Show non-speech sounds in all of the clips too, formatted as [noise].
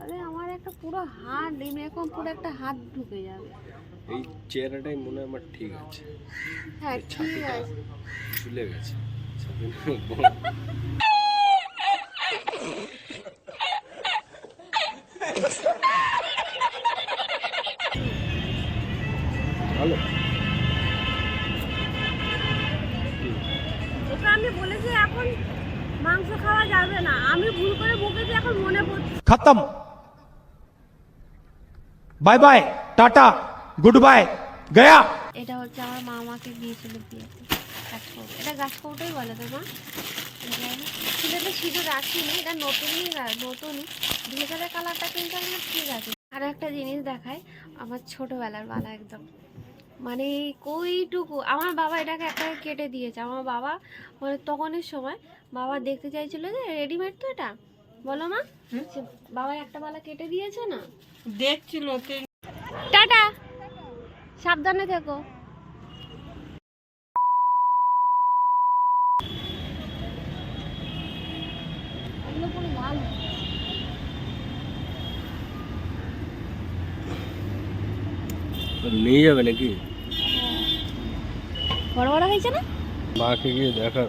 তাহলে আমার একটা পুরো হাত এরকম পুরো একটা হাত ঢুকে যাবে। এই চেহারাটাই মনে হয় আমার ঠিক আছে। হ্যাঁ ঠিক আছে। ঝুলে গেছে। আমি বলেছি এখন মাংস খাওয়া যাবে না। আমি ভুল করে বকেছি এখন মনে খতম। Bye bye tata good bye Gaya এটা হচ্ছে আমার মা আমাকে দিয়েছিল বিয়েতে গাছকৌট এটা গাছকৌটাই বলে তো মা। কিন্তু এটা সিঁদুর রাখিনি এটা নতুনই নতুনই। ভেজালের কালারটা কিন্তু আমার ঠিক আছে। আর একটা জিনিস দেখায় আমার ছোটোবেলার বালা একদম। মানে কইটুকু আমার বাবা এটাকে একটা কেটে দিয়েছে। আমার বাবা মানে তখনের সময় বাবা দেখতে চাইছিল যে রেডিমেড তো এটা। বলো মা বাবা একটা বালা কেটে দিয়েছে না? দেখছিল টাটা। সাবধানে থেকো। নিয়ে যাবে নাকি? বড় বড় হয়েছে না? মাকে গিয়ে দেখা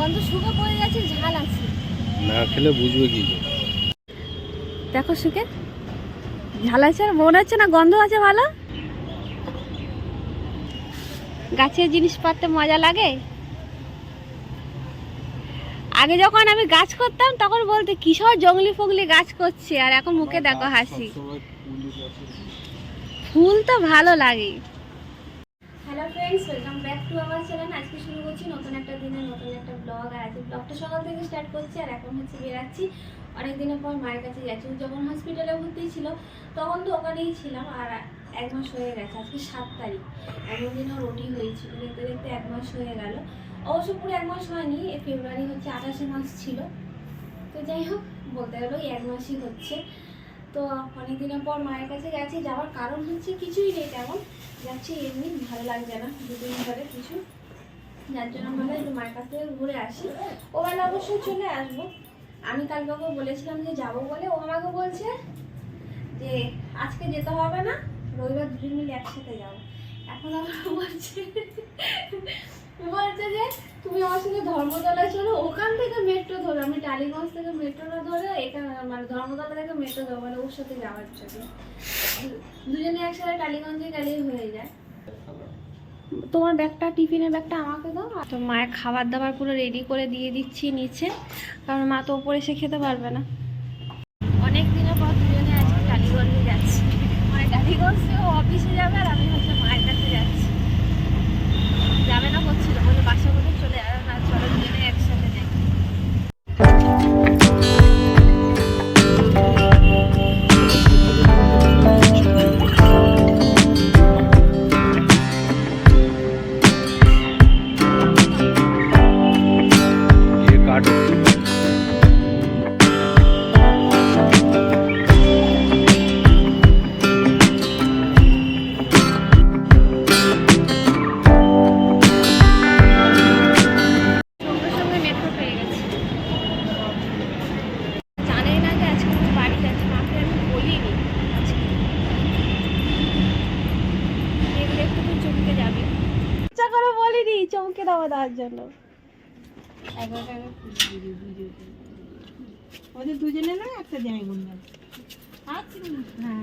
গন্ধ শুকে পড়ে যাচ্ছে ঝাল আছে। না খেলে বুঝবে কি দেখো শুকে ঝাল আছে আর মনে হচ্ছে না গন্ধ আছে ভালো? গাছের জিনিস পাততে মজা লাগে? আগে যখন আমি গাছ করতাম তখন বলতে কিশোর জঙ্গলি ফগলি গাছ করছে আর এখন মুখে দেখো হাসি। ফুল তো ভালো লাগে। একটা দিনে নতুন একটা ব্লগ আর আজকে ব্লগটা সকাল থেকে স্টার্ট করছি, আর এখন হচ্ছে বেরাচ্ছি। অনেক দিনের পর মায়ের কাছে ও যখন হসপিটালে ভর্তি ছিল, তখন তো ওখানেই ছিলাম, আর এক মাস হয়ে গেছে, আজকে সাত তারিখ। এমন দিনও রুটি হয়েছিল, দেখতে দেখতে এক মাস হয়ে গেল। অবশ্য পুরো এক মাস হয়নি ফেব্রুয়ারি হচ্ছে আঠাশে মাস ছিল। তো যাই হোক, বলতে গেলো এক মাসই হচ্ছে। তো অনেক দিনের পর মায়ের কাছে গেছি, যাওয়ার কারণ হচ্ছে কিছুই নেই তেমন। যাচ্ছি এমনি, ভালো লাগছে না, দুদিন ধরে কিছু। যার জন্য আমরা একটু মায়ের কাছ থেকে ঘুরে আসি। ও বেলা, অবশ্যই চলে আসব। আমি কালকে ওকে বলেছিলাম যে যাব বলে, ও আমাকে বলছে যে, আজকে যেতে হবে না, রবিবার দুজন মিলে একসাথে যাব। এখন আমার বলছে বলছে যে, তুমি আমার সঙ্গে ধর্মতলায় চলো, ওখান থেকে মেট্রো ধরো। আমি টালিগঞ্জ থেকে মেট্রোটা ধরে এখানে মানে ধর্মতলা থেকে মেট্রো ধরো মানে ওর সাথে যাওয়ার জন্য। দুজনে একসাথে টালিগঞ্জে গেলেই হয়ে যায়। তোমার ব্যাগটা, টিফিনের ব্যাগটা আমাকে দাও তো মায়ের খাবার দাবার পুরো রেডি করে দিয়ে দিচ্ছি নিচে। কারণ মা তো ওপরে এসে খেতে পারবে না। অনেক দিনের পর দুজনে আজকে টালিগঞ্জে যাচ্ছি। মানে টালিগঞ্জ অফিসে যাবে আর আমি হচ্ছে মায়ের কাছে যাচ্ছি। একটা গুন্ডা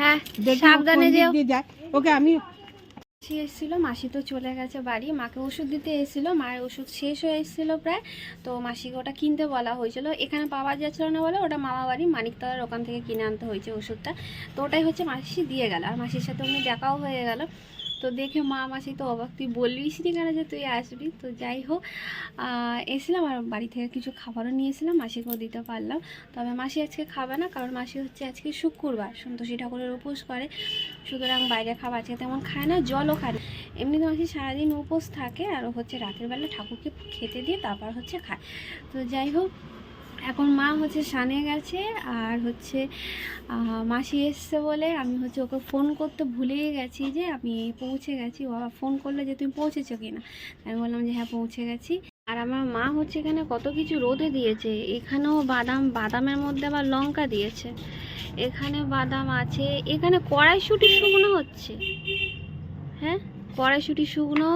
হ্যাঁ সাবধানে যেও। ওকে আমি মাসি এসেছিল মাসি তো চলে গেছে বাড়ি। মাকে ওষুধ দিতে এসেছিল মায়ের ওষুধ শেষ হয়ে এসেছিল প্রায়। তো মাসিকে ওটা কিনতে বলা হয়েছিল। এখানে পাওয়া যাচ্ছিল না বলে ওটা মামা বাড়ি মানিকতলার ওখান থেকে কিনে আনতে হয়েছে ওষুধটা। তো ওটাই হচ্ছে মাসি দিয়ে গেল। আর মাসির সাথে অমনি দেখাও হয়ে গেল। তো দেখে মা মাসি তো অবাক, তুই বলবিস নি কেন যে তুই আসবি? তো যাই হোক এসেছিলাম আর বাড়ি থেকে কিছু খাবারও নিয়ে এসেছিলাম, মাসিকেও দিতে পারলাম। তবে মাসি আজকে খাবে না, কারণ মাসি হচ্ছে আজকে শুক্রবার, সন্তোষী ঠাকুরের উপোস করে। সুতরাং বাইরে খাবার আজকে তেমন খায় না, জলও খায় এমনি তো মাসি সারাদিন উপোস থাকে, আর হচ্ছে রাতের বেলা ঠাকুরকে খেতে দিয়ে তারপর হচ্ছে খায়। তো যাই হোক এখন মা হচ্ছে সানে গেছে আর হচ্ছে মাসি এসছে বলে আমি হচ্ছে ওকে ফোন করতে ভুলেই গেছি যে আমি পৌঁছে গেছি। ও আবার ফোন করলে যে তুমি পৌঁছেছো কি না আমি বললাম যে হ্যাঁ পৌঁছে গেছি। আর আমার মা হচ্ছে এখানে কত কিছু রোদে দিয়েছে। এখানেও বাদাম, বাদামের মধ্যে আবার লঙ্কা দিয়েছে। এখানে বাদাম আছে, এখানে কড়াইশুটি শুকনো হচ্ছে। হ্যাঁ কড়াইশুটি শুকনো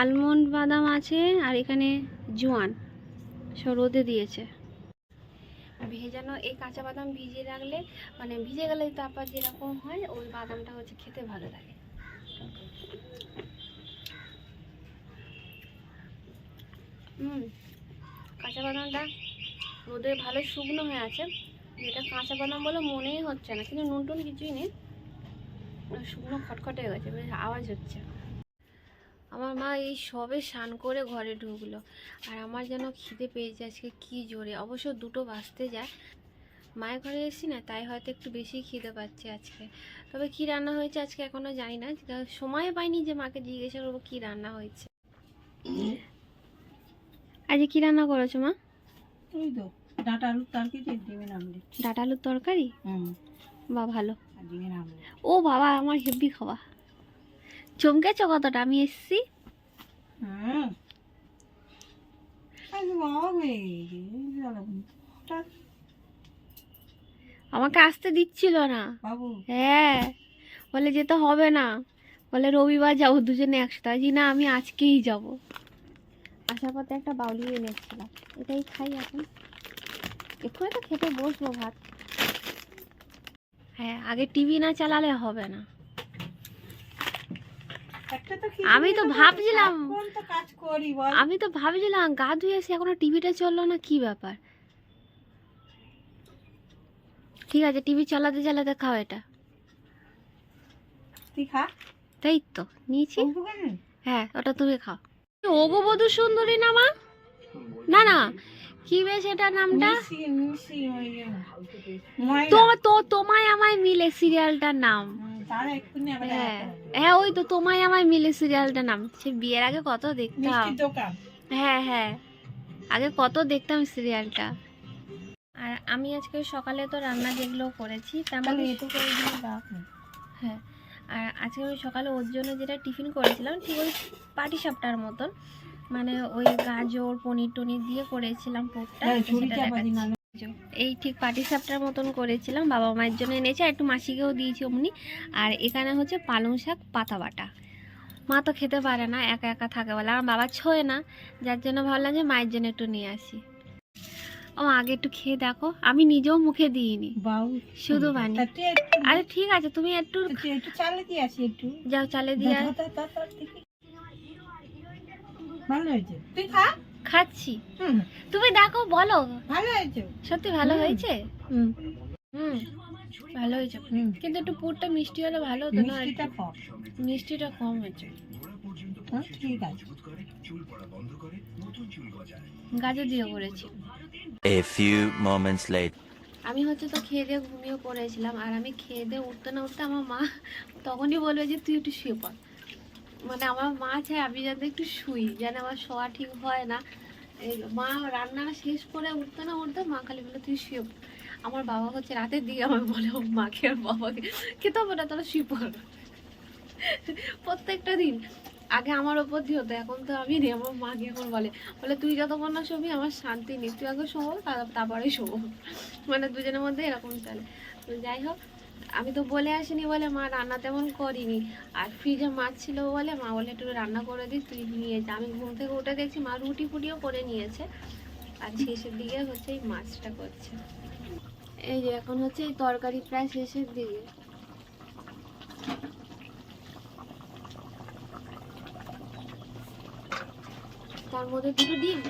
আলমন্ড বাদাম আছে আর এখানে জোয়ান, সব রোদে দিয়েছে। ভেজানো এই কাঁচা বাদাম ভিজিয়ে রাখলে মানে ভিজে গেলে তারপর যেরকম হয়, ওই বাদামটা হচ্ছে খেতে ভালো লাগে। হুম, কাঁচা বাদামটা রোদে ভালো শুকনো হয়ে আছে। যেটা কাঁচা বাদাম বলে মনেই হচ্ছে না, কিন্তু নুন টুন কিছুই নেই। শুকনো খটখটে হয়ে গেছে আওয়াজ হচ্ছে। আমার মা এই সবে স্নান করে ঘরে ঢুকলো। আর আমার যেন খিদে পেয়েছে আজকে কি জোরে। অবশ্য দুটো বাজতে যায়। মায়ের ঘরে এসেছি না তাই হয়তো একটু বেশি খিদে পাচ্ছে আজকে। তবে কি রান্না হয়েছে আজকে এখনও জানি না। সময় পাইনি যে মাকে জিজ্ঞাসা করব কি রান্না হয়েছে। আজকে কি রান্না করেছ মা? ওই তো ডাটা আলুর তরকারি ডিমের আমলেট। ডাটা আলুর তরকারি? হুম। বা ভালো। ও বাবা আমার হেভি খাওয়া। চমকেছো কতটা? আমি এসছি। আমাকে আসতে দিচ্ছিল না। হ্যাঁ। বলে যেতে হবে না। বলে রবিবার যাব দুজনে একসাথে। আছি না আমি আজকেই যাব। আসার পথে একটা বাউলি এনেছিলাম এটাই খাই এখন। এক্ষুনি তো খেতে বসবো ভাত। হ্যাঁ আগে টিভি না চালালে হবে না। আমি তো ভাবছিলাম। আমি তো ভাবছিলাম গা ধুয়ে এসে এখনও টিভিটা চলল না কি ব্যাপার? ঠিক আছে টিভি চালাতে চালাতে খাও এটা। তাই তো নিয়েছি। হ্যাঁ ওটা তুমি খাও। ওগবধূ সুন্দরী না মা? না না কি বেশ এটা নামটা। তো তো তোমায় আমায় মিলে সিরিয়ালটার নাম। তারা হ্যাঁ হ্যাঁ ওই তো তোমায় আমায় মিলে সিরিয়ালটার নাম। সে বিয়ের আগে কত দেখতাম। হ্যাঁ হ্যাঁ আগে কত দেখতাম সিরিয়ালটা। আর আমি আজকে সকালে তো রান্না যেগুলো করেছি করে দিয়ে হ্যাঁ আর আজকে আমি সকালে ওর জন্য যেটা টিফিন করেছিলাম ঠিক ওই পাটি সাপটার মতন। মানে ওই গাজর পনির টনির দিয়ে করেছিলাম পোকটা হ্যাঁ। এই ঠিক পাটি সাপটার মতন করেছিলাম বাবা মায়ের জন্য এনেছি আর একটু মাসিকেও দিয়েছি অমনি আর এখানে হচ্ছে পালং শাক পাতা বাটা মা তো খেতে পারে না একা একা থাকে বলে আমার বাবা ছোয় না যার জন্য ভাবলাম যে মায়ের জন্য একটু নিয়ে আসি ও আগে একটু খেয়ে দেখো আমি নিজেও মুখে দিইনি শুধু বানি আরে ঠিক আছে তুমি একটু একটু চালে দিয়ে আসি একটু যাও চালে দিয়ে ধর, ধর, ধর, ধর, দেখি। ভালো হয়েছে। তুই খা। খাচ্ছি। হুম। তুমি দেখো বলো। ভালো হয়েছে। সত্যি ভালো হয়েছে? হুম। হুম। ভালো হয়েছে। কিন্তু একটু পুরটা মিষ্টি হলে ভালো হতো না? মিষ্টিটা কম। মিষ্টিটা কম হয়েছে। হ্যাঁ ঠিক আছে। গাজর দিয়ে করেছি। A few moments later. আমি হচ্ছে তো খেয়ে দিয়ে ঘুমিয়ে পড়েছিলাম আর আমি খেয়ে দিয়ে উঠতে না উঠতে আমার মা তখনই বলবে যে তুই একটু শুয়ে পড়। মানে আমার মা চায় আমি যাতে একটু শুই, যেন আমার শোয়া ঠিক হয় না। মা রান্না শেষ করে উঠতো না উঠতো মা খালি বলে, তুই শুয়ে আমার বাবা হচ্ছে রাতের দিকে আমার বলে মাকে আর বাবাকে খেতে হবে না, তোরা শুয়ে পড়। প্রত্যেকটা দিন। আগে আমার ওপর দিয়ে হতো, এখন তো আমি নেই, আমার মাকে এখন বলে? বলে, তুই যতক্ষণ না শোবি, আমার শান্তি নেই, তুই আগে শোবো তার- তারপরে শোবো। মানে দুজনের মধ্যে এরকম চলে। যাই হোক আমি তো বলে আসিনি বলে, মা, রান্না তেমন করিনি। আর ফ্রিজে মাছ ছিল বলে, মা বলে একটু রান্না করে দিই তুই নিয়ে যা। আমি ঘুম থেকে উঠে দেখছি মা রুটি ফুটিও করে নিয়েছে। আর শেষের দিকে হচ্ছে এই মাছটা করছে। এই যে এখন হচ্ছে এই তরকারি প্রায় শেষের দিকে। তার মধ্যে দুটো ডিম?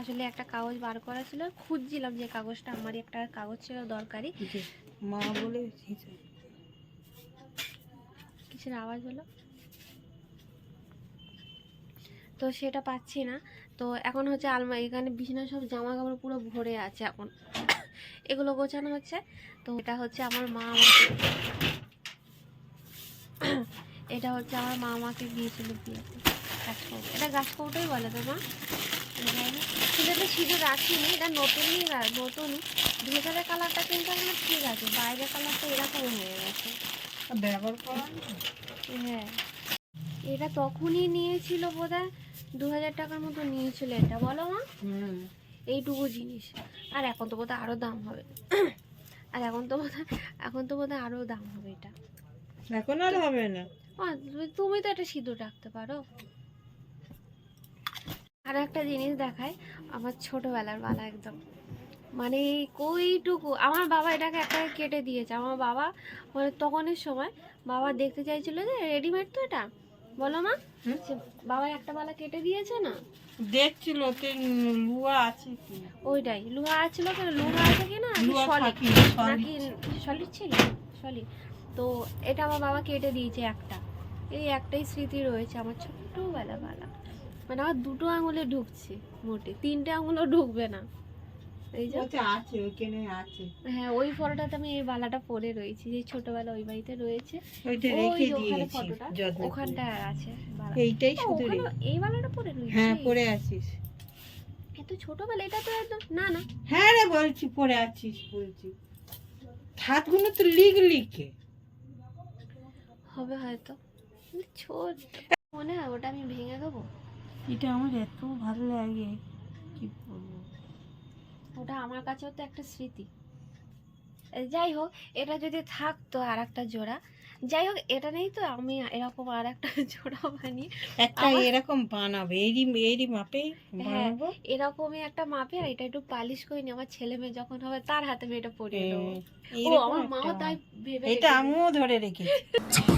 আসলে একটা কাগজ বার করা ছিল খুঁজছিলাম যে কাগজটা আমারই একটা কাগজ ছিল দরকারি। মা বলে। কিসের আওয়াজ হলো তো সেটা পাচ্ছি না। তো এখন হচ্ছে আলমারি এখানে বিছানা সব জামা কাপড় পুরো ভরে আছে এখন। এগুলো গোছানো হচ্ছে। তো এটা হচ্ছে আমার মা আমাকে [coughs] এটা হচ্ছে আমার মা আমাকে দিয়েছিল বিয়েতে। গাছ এটা গাছ কৌটোই বলে তো মা? এটা সিঁদুর রাখিনি এটা নতুনই নতুনই। ভেতরের কালারটা কিন্তু এখনও ঠিক আছে বাইরের কালারটা এরকম হয়ে গেছে। ব্যবহার করা হ্যাঁ? এটা তখনই নিয়েছিল বোধহয় দু হাজার টাকার মতো নিয়েছিল এটা বলো মা। হুম। এইটুকু জিনিস। আর এখন তো বোধহয় আরও দাম হবে। আর এখন তো বোধহয় এখন তো বোধহয় আরও দাম হবে এটা। এখন আর হবে না। তুমি- তুমি তো এটা সিঁদুর রাখতে পারো। আর একটা জিনিস দেখায় আমার ছোটবেলার বালা একদম। মানে কইটুকু আমার বাবা এটাকে একটা কেটে দিয়েছে। আমার বাবা মানে তখনের সময় বাবা দেখতে চাইছিল যে রেডিমেড তো এটা? বলো মা বাবা একটা বালা কেটে দিয়েছে না? দেখছিল লুয়া আছে ওইটাই লোহা ছিল কেন? লোহা আছে কি না? সলিড? নাকি সলিড ছিল? সলিড। তো এটা আমার বাবা কেটে দিয়েছে একটা। এই একটাই স্মৃতি রয়েছে আমার ছোট্টবেলা বেলা। মানে আমার দুটো আঙুলে ঢুকছে মোটে তিনটে আঙুলও ঢুকবে না। এই যে আছে ওখানে আছে। হ্যাঁ ওই ফটোটাতে আমি এই বালাটা পরে রয়েছি যে ছোটবেলা ওই বাড়িতে রয়েছে। ওইটা রেখে দিয়েছি। ওখানটায় আছে এইটাই শুধু এই বালাটা পরে রয়েছে হ্যাঁ পরে আছিস। এত ছোটবেলা এটা তো একদম না না। হ্যাঁ রে বলছি পরে আছিস বলছি। হাতগুলো তো লিগ লিখে। হবে হয়তো। ছোট। মনে হয় ওটা আমি ভেঙে দেবো? এটা আমার এত ভালো লাগে কি বলব? ওটা আমার কাছেও তো একটা স্মৃতি। যাই হোক এটা যদি থাকতো আর একটা জোড়া যাই হোক এটা নেই তো আমি এরকম আর একটা [laughs] জোড়া বানিয়ে একটা এরকম বানাবে এরই এরই মাপে হ্যাঁ বানাবো। এরকমই একটা মাপে আর এটা একটু পালিশ করে নিয়ে আমার ছেলে মেয়ে যখন হবে তার হাতে আমি এটা পরিয়ে দেবো। ও আমার মাও তাই ভেবে এটা আমিও ধরে রেখেছি। [laughs]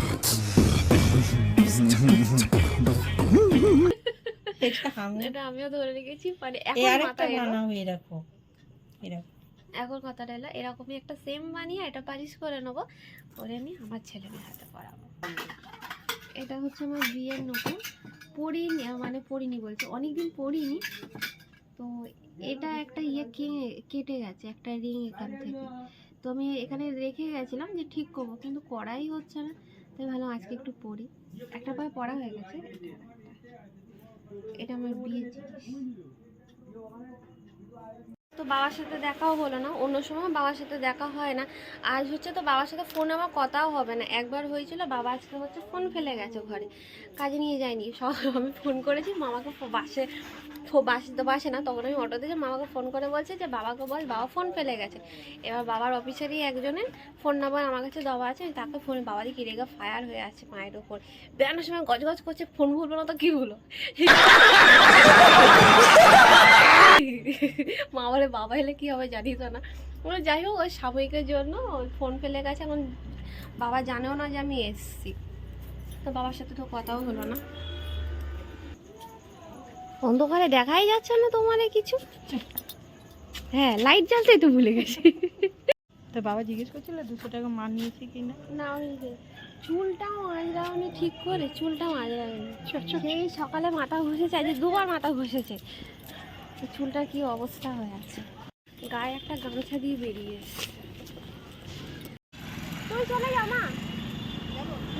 এটা আমি এটা আমিও ধরে রেখেছি মানে এখন আরেকটা মাথায় এরকম এরকম এখন কথাটা এলো এরকমই একটা সেম বানিয়ে এটা পালিশ করে নেব। করে আমি আমার ছেলে মেয়ের হাতে পরাবো। এটা হচ্ছে আমার বিয়ের নতুন পরিনি মানে পরিনি বলছে অনেকদিন পরিনি তো এটা একটা ইয়ে কেটে গেছে একটা রিং এখান থেকে। তো আমি এখানে রেখে গেছিলাম যে ঠিক করব কিন্তু করাই হচ্ছে না। তাই ভাবলাম আজকে একটু পড়ি একটা পায়ে পড়া হয়ে গেছে এটা আমার বিয়ের জিনিস। তো বাবার সাথে দেখাও হলো না। অন্য সময় বাবার সাথে দেখা হয় না। আজ হচ্ছে তো বাবার সাথে ফোন আমার কথাও হবে না। একবার হয়েছিল, বাবা আজকে হচ্ছে ফোন ফেলে গেছে ঘরে। কাজে নিয়ে যায়নি। সব আমি ফোন করেছি, মামাকে বাসে বাসে তো বাসে না, তখন আমি অটোতে যে মামাকে ফোন করে বলছে যে, বাবাকে বল, বাবা ফোন ফেলে গেছে। এবার বাবার অফিসেরই একজনের ফোন নাম্বার আমার কাছে দেওয়া আছে তাকে ফোন বাবারই কি রেগে ফায়ার হয়ে আছে মায়ের ওপর বেড়ানোর সময় গজ গজ করছে ফোন ভুলবো না তো কী হলো [laughs] মা বলে বাবা এলে কি হবে জানি তো না। বলে যাই হোক ওই সাময়িকের জন্য ফোন ফেলে গেছে এখন বাবা জানেও না যে আমি এসছি। তো বাবার সাথে তো কথাও হলো না। অন্ধকারে দেখাই যাচ্ছে না তোমার কিছু? হ্যাঁ লাইট জ্বালতেই তো ভুলে গেছি। তো বাবা জিজ্ঞেস করছিল দুশো টাকা মান নিয়েছে কি না ওই যে চুলটাও আঁচড়াওনি ঠিক করে চুলটাও আঁচড়াওনি সেই সকালে মাথা ঘষেছে আজ দুবার মাথা ঘষেছে। চুলটার কি অবস্থা হয়ে আছে? গায়ে একটা গামছা দিয়ে বেরিয়ে এসছে। তুমি চলে যাও না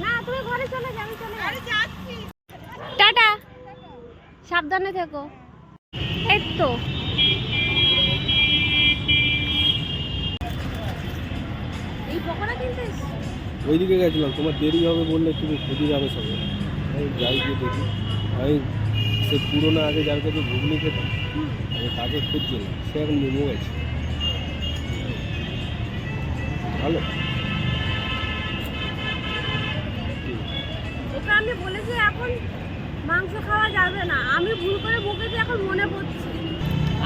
না তুমি ঘরে চলে যাও আমি চলে যাও টাটা। সাবধানে থেকো। এই তো। এই পকোড়া কিনতে ওইদিকে গেছিলাম তোমার দেরি হবে বললে তুমি খুঁজে যাবে আমি যাই গিয়ে দেখি। আমি সে পুরোনো আগে যার কাছে ঘুগনি খেতাম আমি তাকে খুঁজছিলাম সে এখন মোমো গেছে ভালো? ওকে আমি বলেছি এখন মাংস খাওয়া যাবে না। আমি ভুল করে বকেছি এখন মনে পড়ছে।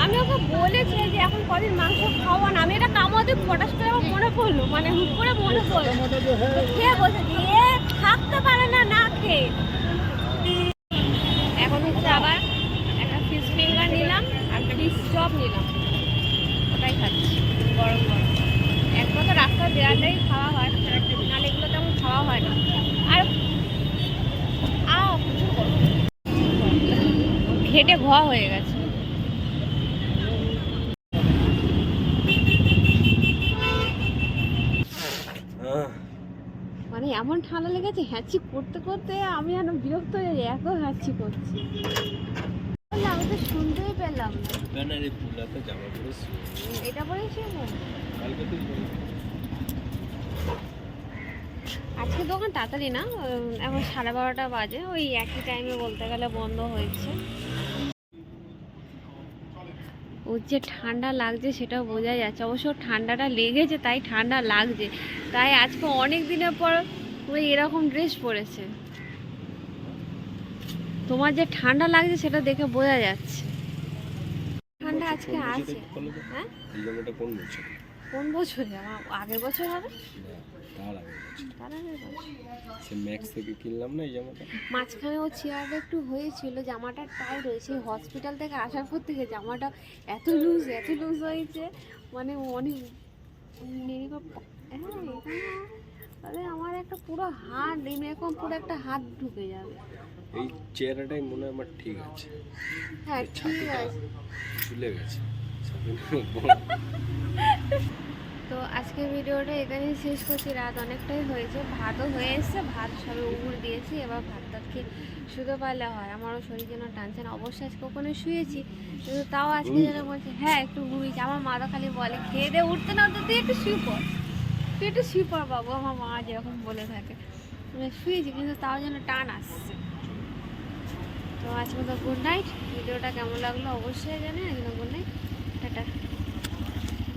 আমি ওকে বলেছি যে এখন কদিন মাংস খাওয়া না। আমি এটা কামাতে ফটাস করে আমার মনে পড়ল মানে হুট করে মনে পড়ল। খেয়ে বসেছি এ থাকতে পারে না না খেয়ে এখন হচ্ছে আবার একটা ফিশ ফিঙ্গার নিলাম আর ফিশ চপ নিলাম। ওটাই খাচ্ছি। গরম গরম। একবার তো রাস্তা দেওয়াটাই খাওয়া হয়, নাহলে এগুলো তেমন খাওয়া হয় না। আর। ঘেটে ঘোয়া হয়ে গেছে। মানে এমন ঠান্ডা লেগেছে, হ্যাঁচি করতে করতে আমি যেন বিরক্ত হয়ে যাই, এত হ্যাঁচি করছি। আমি তো শুনতেই পেলাম ব্যানারে ফুলাতে জামা পরে এটা পরেই ছিল কালকে তুই আজকে দোকান তাড়াতাড়ি না? এখন সাড়ে বারোটা বাজে। ওই একই টাইমে বলতে গেলে বন্ধ হয়েছে। ওর যে ঠান্ডা লাগছে সেটা বোঝা যাচ্ছে। অবশ্য ঠান্ডাটা লেগেছে তাই ঠান্ডা লাগছে। তাই আজকে অনেক দিনের পর ওই এরকম ড্রেস পরেছে। তোমার যে ঠান্ডা লাগছে সেটা দেখে বোঝা যাচ্ছে। ঠান্ডা আজকে আছে। হ্যাঁ? এই জামাটা কোন বছর? কোন বছরে আগের বছর হবে? তার আগে তার আগের সে ম্যাক্স থেকে কিনলাম না এই জামাটা? মাঝখানে ও চেয়ারটা একটু হয়েছিল জামাটা হসপিটাল থেকে আসার পর থেকে জামাটা এত লুজ এত লুজ হয়েছে। মানে অনেক হ্যাঁ আমার একটা পুরো হাত এরকম পুরো একটা হাত ঢুকে যাবে। এই চেহারাটাই মনে হয় আমার ঠিক আছে। হ্যাঁ ঠিক আছে। ঝুলে গেছে। [laughs] তো আজকে ভিডিওটা এখানেই শেষ করছি। রাত অনেকটাই হয়েছে। ভাতও হয়ে এসছে। ভাত সবে উগুর দিয়েছি। এবার ভাত টাত খেয়ে শুতে পারলে হয়। আমারও শরীর যেন টানছে না। অবশ্যই আজকে ওখানে শুয়েছি। কিন্তু তাও আজকে যেন বলছে হ্যাঁ একটু ঘুমিয়েছি। আমার মা তো খালি বলে খেয়ে দিয়ে উঠতে না উঠতে তুই একটু শুয়ে পড়। তুই একটু শুয়ে পড় বাবু। আমার মা যেরকম বলে থাকে। আমি শুয়েছি কিন্তু তাও যেন টান আসছে। তো আজকে তো গুড নাইট ভিডিওটা কেমন লাগল অবশ্যই জানে একদম গুড নাইট টাটা।